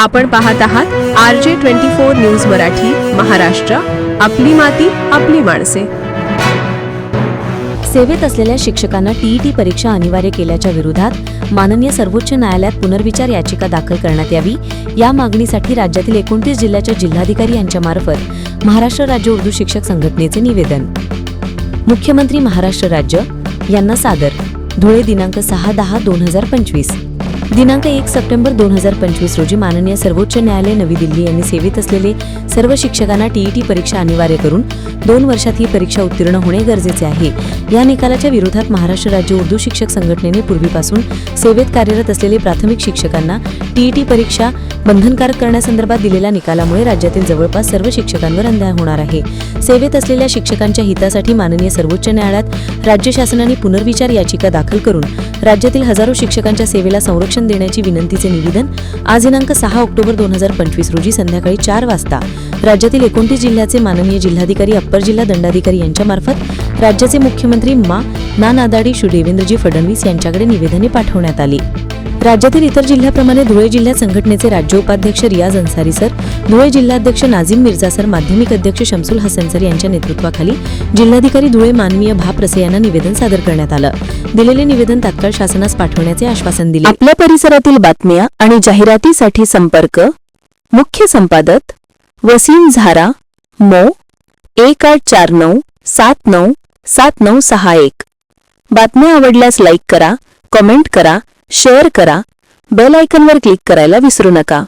आपण पाहत आहात R J twenty four news Marathi Maharashtra. आपली माती आपली माणसे. सेवेत असलेल्या शिक्षकांना टीईटी परीक्षा अनिवार्य केल्याच्या विरोधात माननीय सर्वोच्च न्यायालयात पुनर्विचार याचिका दाखल करण्यात यावी. या मागणीसाठी राज्यातील एकोणतीस जिल्ह्याच्या जिल्हाधिकारी यांच्यामार्फत महाराष्ट्र राज्य उर्दू शिक्षक संघटनेचे निवेदन. मुख्यमंत्री महाराष्ट्र राज्य यांना सादर. धुळे दिनांक सहा दहा दोन हजार पंचवीस. दिनांक एक सप्टेंबर दोन हजार पंचवीस रोजी माननीय सर्वोच्च न्यायालय नवी दिल्ली यांनी सेवेत असलेले सर्व शिक्षकांना टीईटी परीक्षा अनिवार्य करून दोन वर्षात ही परीक्षा उत्तीर्ण होणे गरजेचे आहे. या निकालाच्या विरोधात महाराष्ट्र राज्य उर्दू शिक्षक संघटनेने पूर्वीपासून सेवेत कार्यरत असलेले प्राथमिक शिक्षकांना टीईटी परीक्षा बंधनकारक करण्यासंदर्भात दिलेल्या निकालामुळे राज्यातील जवळपास सर्व शिक्षकांवर अन्याय होणार आहे. सेवेत असलेल्या शिक्षकांच्या हितासाठी माननीय सर्वोच्च न्यायालयात राज्य शासनाने पुनर्विचार याचिका दाखल करून राज्यातील हजारो शिक्षकांच्या सेवेला संरक्षण देण्याची विनंतीचे निवेदन आज दिनांक सहा ऑक्टोबर दोन हजार पंचवीस रोजी संध्याकाळी चार वाजता राज्यातील एकोणतीस जिल्ह्याचे माननीय जिल्हाधिकारी अप्पर जिल्हा दंडाधिकारी यांच्यामार्फत राज्याचे मुख्यमंत्री मा ना नादाडी श्री देवेंद्रजी फडणवीस यांच्याकडे निवेदने पाठवण्यात आली. राज्यातील इतर जिल्ह्याप्रमाणे धुळे जिल्ह्यात संघटनेचे राज्य उपाध्यक्ष रियाज अन्सारी सर धुळे जिल्हाध्यक्ष नाझीम मिर्झा सर माध्यमिक अध्यक्ष शमसुल हसन सर यांच्या नेतृत्वाखाली जिल्हाधिकारी धुळे माननीय भाप्रसे यांना निवेदन सादर करण्यात आलं. दिलेले निवेदन तात्काळ शासनास पाठवण्याचे आश्वासन दिले. आपल्या परिसरातील बातम्या आणि जाहिरातीसाठी संपर्क मुख्य संपादक वसीम झारा मो एक आठ चार नऊ सात नऊ सात नऊ सहा एक. बातम्या आवडल्यास लाईक करा कमेंट करा शेअर करा बेल आयकनवर क्लिक करायला विसरू नका.